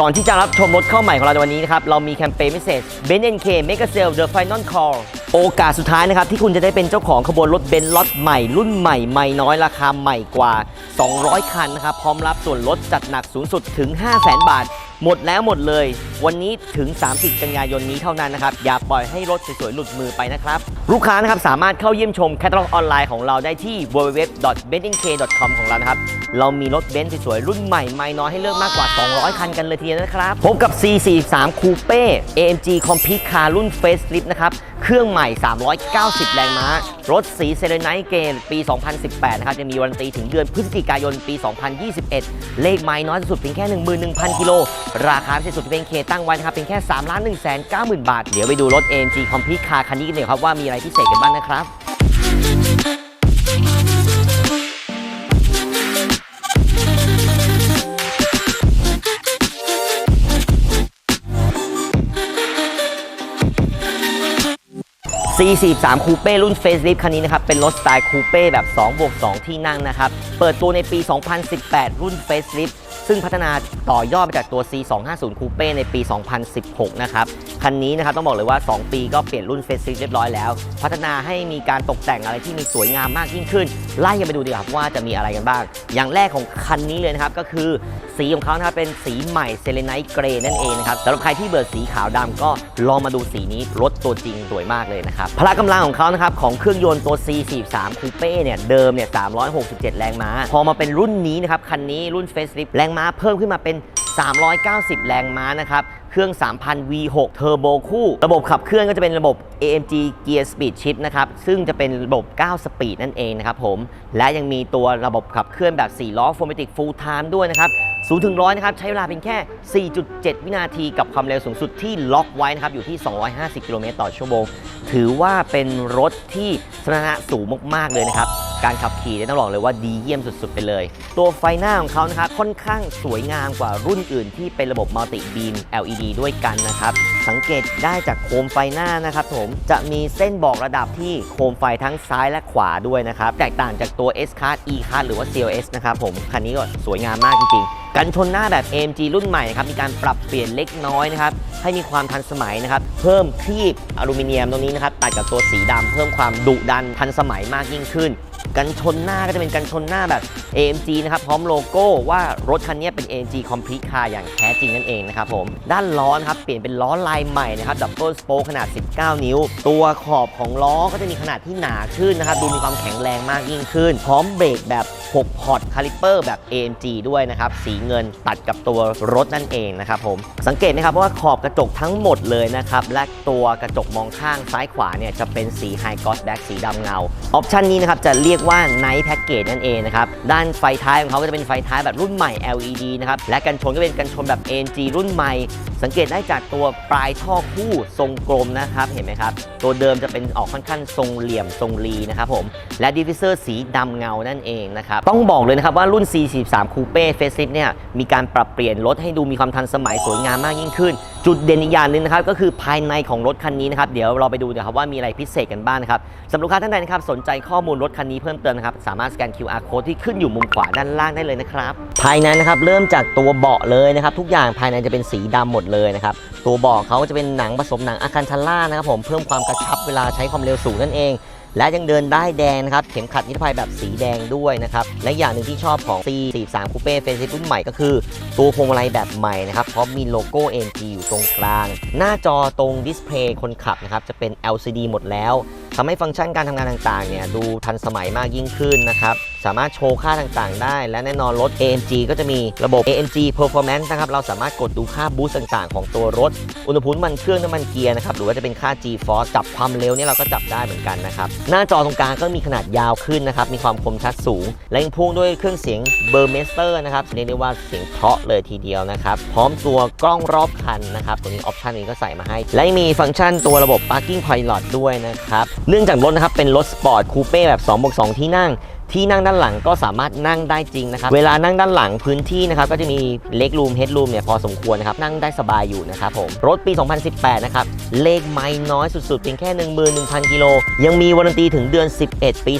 ก่อนที่จะรับชมรถเข้าใหม่ของเราในวันนี้นะครับ เรามีแคมเปญพิเศษ b e n NK Mega Sale The Final Call โอกาสสุดท้ายนะครับ ที่คุณจะได้เป็นเจ้าของขบวนรถเบนซ์ล็อตใหม่รุ่นใหม่ใหม่น้อยราคาใหม่กว่า 200 คันนะครับ พร้อมรับส่วนลดจัดหนักสูงสุดถึง 500,000 บาท หมดแล้วหมดเลย วันนี้ถึง 30 กันยายนนี้เท่านั้นนะครับ อย่าปล่อยให้รถสวยๆหลุดมือไปนะครับ ลูกค้านะครับสามารถเข้าเยี่ยมชมแคตตาล็อกออนไลน์ของเราได้ที่ www.bennk.com ของเรานะครับ เรามีรถเบนซ์สวยๆ รุ่นใหม่ไม่น้อยให้เลือกมากกว่า 200 คันกันเลยทีเดียวนะครับ พบกับ C43 Coupe AMG Complete Car รุ่น Facelift นะครับ เครื่องใหม่ 390 แรงม้า รถสีเซเลนไนเกนปี 2018 นะครับจะมีวันตีถึงเดือนพฤศจิกายนปี 2021 เลขไม้น้อยสุดเพียงแค่ 11,000 กิโลราคาพิเศษสุดที่เป็นเคตั้งไว้นะครับเพียงแค่3ล้าน1 9 0 0 0 0 บาท เดี๋ยวไปดูรถ AMG Complete Car คันนี้กันเลยครับว่ามีอะไรพิเศษกันบ้างนะครับ C43 คูเป้รุ่น Facelift คันนี้นะครับ เป็นรถสไตล์คูเป้แบบ2บวก2ที่นั่งนะครับ เปิดตัวในปี 2018 รุ่น Facelift ซึ่งพัฒนาต่อยอดมาจากตัว C250 คูเป้ในปี 2016 นะครับ คันนี้นะครับต้องบอกเลยว่า 2 ปีก็เปลี่ยนรุ่น Facelift เรียบร้อยแล้ว พัฒนาให้มีการตกแต่งอะไรที่มีสวยงามมากยิ่งขึ้น ไล่กันไปดูดีกว่าครับว่าจะมีอะไรกันบ้าง อย่างแรกของคันนี้เลยนะครับ ก็คือสีของเขานะครับเป็นสีใหม่เซเลไนท์เกรนั่นเองนะครับสำหรับใครที่เบื่อสีขาวดำก็ลองมาดูสีนี้รถตัวจริงสวยมากเลยนะครับพละกำลังของเขานะครับของเครื่องยนต์ตัว C43 Coupe เนี่ยเดิมเนี่ย367 แรงม้า พอมาเป็นรุ่นนี้นะครับคันนี้รุ่น Facelift แรงม้าเพิ่มขึ้นมาเป็น 390 แรงม้านะครับ เครื่อง 3,000 V6 เทอร์โบคู่ ระบบขับเคลื่อนก็จะเป็นระบบ AMG Gear Speed Shift นะครับ ซึ่งจะเป็นระบบ 9 สปีดนั่นเองนะครับผม และยังมีตัวระบบขับเคลื่อนแบบ 4 ล้อ Formatic Full Time ด้วยนะครับ0ถึงร้อยนะครับ ใช้เวลาเพียงแค่ 4.7 วินาทีกับความเร็วสูงสุดที่ล็อกไว้นะครับ อยู่ที่ 250 กิโลเมตรต่อชั่วโมง ถือว่าเป็นรถที่สมรรถนะสูงมาก ๆ เลยนะครับ การขับขี่เนี่ยต้องบอกเลยว่าดีเยี่ยมสุดๆไปเลย ตัวไฟหน้าของเขานะครับค่อนข้างสวยงามกว่ารุ่นอื่นที่เป็นระบบมัลติบีม LED ด้วยกันนะครับ สังเกตได้จากโคมไฟหน้านะครับผมจะมีเส้นบอกระดับที่โคมไฟทั้งซ้ายและขวาด้วยนะครับ แตกต่างจากตัว S Card E Card หรือว่า CLS นะครับผมคันนี้ก็สวยงามมากจริงๆกันชนหน้าแบบ AMG รุ่นใหม่นะครับมีการปรับเปลี่ยนเล็กน้อยนะครับให้มีความทันสมัยนะครับเพิ่มครีบอลูมิเนียมตรงนี้นะครับตัดกับตัวสีดำเพิ่มความดุดันทันสมัยมากยิ่งขึ้น กันชนหน้าก็จะเป็นกันชนหน้าแบบ AMG นะครับพร้อมโลโก้ว่ารถคันนี้เป็น AMG Complete Car อย่างแท้จริงนั่นเองนะครับผมด้านล้อนะครับเปลี่ยนเป็นล้อลายใหม่นะครับดับเบิลสโปขนาด 19 นิ้ว ตัวขอบของล้อก็จะมีขนาดที่หนาขึ้นนะครับดูมีความแข็งแรงมากยิ่งขึ้น พร้อมเบรกแบบ 6 พอร์ตคาลิเปอร์แบบ AMG ด้วยนะครับ สีเงินตัดกับตัวรถนั่นเองนะครับผม สังเกตนะครับว่าขอบกระจกทั้งหมดเลยนะครับ และตัวกระจกมองข้างซ้ายขวาเนี่ยจะเป็นสีไฮกอสแบ็กสีดำเงา ออปชันนี้นะครับจะเรียกว่า Night Package นั่นเองนะครับ ด้านไฟท้ายของเขาก็จะเป็นไฟท้ายแบบรุ่นใหม่ LED นะครับ และกันชนก็เป็นกันชนแบบ AMG รุ่นใหม่ สังเกตได้จากตัวปลายายท่อคู่ทรงกลมนะครับเห็นไหมครับ ตัวเดิมจะเป็นออกค่อนข้างทรงเหลี่ยมทรงรีนะครับผม และดิฟฟิเซอร์สีดำเงานั่นเองนะครับ ต้องบอกเลยนะครับว่ารุ่น C43 Coupe Facelift เนี่ยมีการปรับเปลี่ยนรถให้ดูมีความทันสมัยสวยงามมากยิ่งขึ้น จุดเด่นอีกอย่างหนึงนะครับก็คือภายในของรถคันนี้นะครับเดี๋ยวเราไปดูนะครับว่ามีอะไรพิเศษกันบ้างนะครับสำหรับลูกค้าท่านใดนะครับสนใจข้อมูลรถคันนี้เพิ่มเติมนะครับสามารถสแกน QR code ที่ขึ้นอยู่มุมขวาด้านล่างได้เลยนะครับภายในนะครับเริ่มจากตัวเบาะเลยนะครับทุกอย่างภายในจะเป็นสีดำหมดเลยนะครับตัวเบาะเขาาจะเป็นหนังผสมหนังอาคันทาร่านะครับผมเพิ่มความกระชับเวลาใช้ความเร็วสูงนั่นเอง และยังเดินได้แดงนะครับ เข็มขัดนิรภัยแบบสีแดงด้วยนะครับ และอย่างหนึ่งที่ชอบของ C43 Coupe f a c e รุ่นใหม่ก็คือ ตัวพวงมาลัยแบบใหม่นะครับพร้อมมีโลโก้ AMG อยู่ตรงกลาง หน้าจอตรงดิสเพลย์คนขับนะครับจะเป็น LCD หมดแล้วทำให้ฟังก์ชันการทำงานต่างๆเนี่ยดูทันสมัยมากยิ่งขึ้นนะครับ สามารถโชว์ค่าต่างๆ ได้ และแน่นอนรถ AMG ก็จะมีระบบ AMG Performance นะครับ เราสามารถกดดูค่าบูสต์ต่างๆ ของตัวรถ อุณหภูมิมันเครื่องน้ำมันเกียร์นะครับ หรือว่าจะเป็นค่า G-Force จับความเร็วเนี่ยเราก็จับได้เหมือนกันนะครับ หน้าจอตรงกลางก็มีขนาดยาวขึ้นนะครับ มีความคมชัดสูง และยังพ่วงด้วยเครื่องเสียง Burmester นะครับเรียกได้ว่าเสียงเพราะเลยทีเดียวนะครับ พร้อมตัวกล้องรอบคันนะครับตัวนี้ออปชันนี้ก็ใส่มาให้ และมีฟังก์ชันตัวระบบ Parking Pilot ด้วยนะครับ เนื่องจากรถนะครับเป็นรถสปอร์ตคูเป้แบบ2บวก2ที่นั่ง ที่นั่งด้านหลังก็สามารถนั่งได้จริงนะครับ เวลานั่งด้านหลังพื้นที่นะครับก็จะมีเล็กรูมเฮดรูมเนี่ยพอสมควรนะครับ นั่งได้สบายอยู่นะครับผม รถปี 2018 นะครับ เลขไม่น้อยสุดๆ เพียงแค่ 11,000 กิโล ยังมีวารันตีถึงเดือน 11 ปี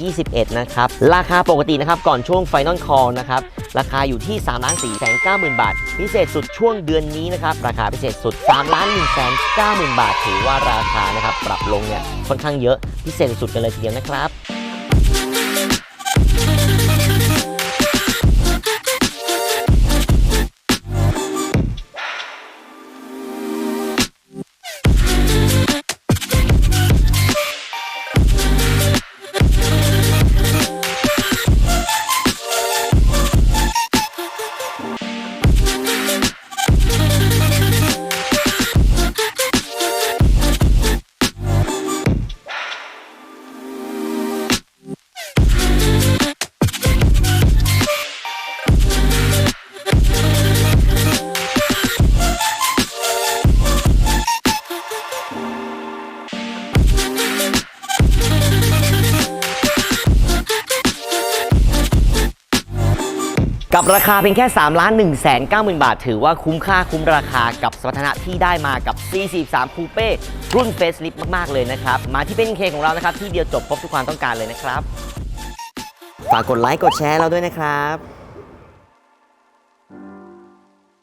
2021 นะครับ ราคาปกตินะครับ ก่อนช่วงไฟนอลคอลนะครับ ราคาอยู่ที่ 3 4 9 0 0 0 0บาท พิเศษสุดช่วงเดือนนี้นะครับ ราคาพิเศษสุด 3 1 9 0 0 0 0 บาท ถือว่าราคานะครับปรับลงเนี่ยค่อนข้างเยอะพิเศษสุดกันเลยทีเดียวนะครับ ราคาเพียงแค่3ล้าน1 9 0 0 0 บาท ถือว่าคุ้มค่าคุ้มราคากับสมรรถนะที่ได้มากับ C43 Coupe รุ่นเฟสลิฟมาก ๆ เลยนะครับ มาที่เป็นเคของเรานะครับ ที่เดียวจบครบทุกความต้องการเลยนะครับ ฝากกดไลค์กดแชร์เราด้วยนะครับ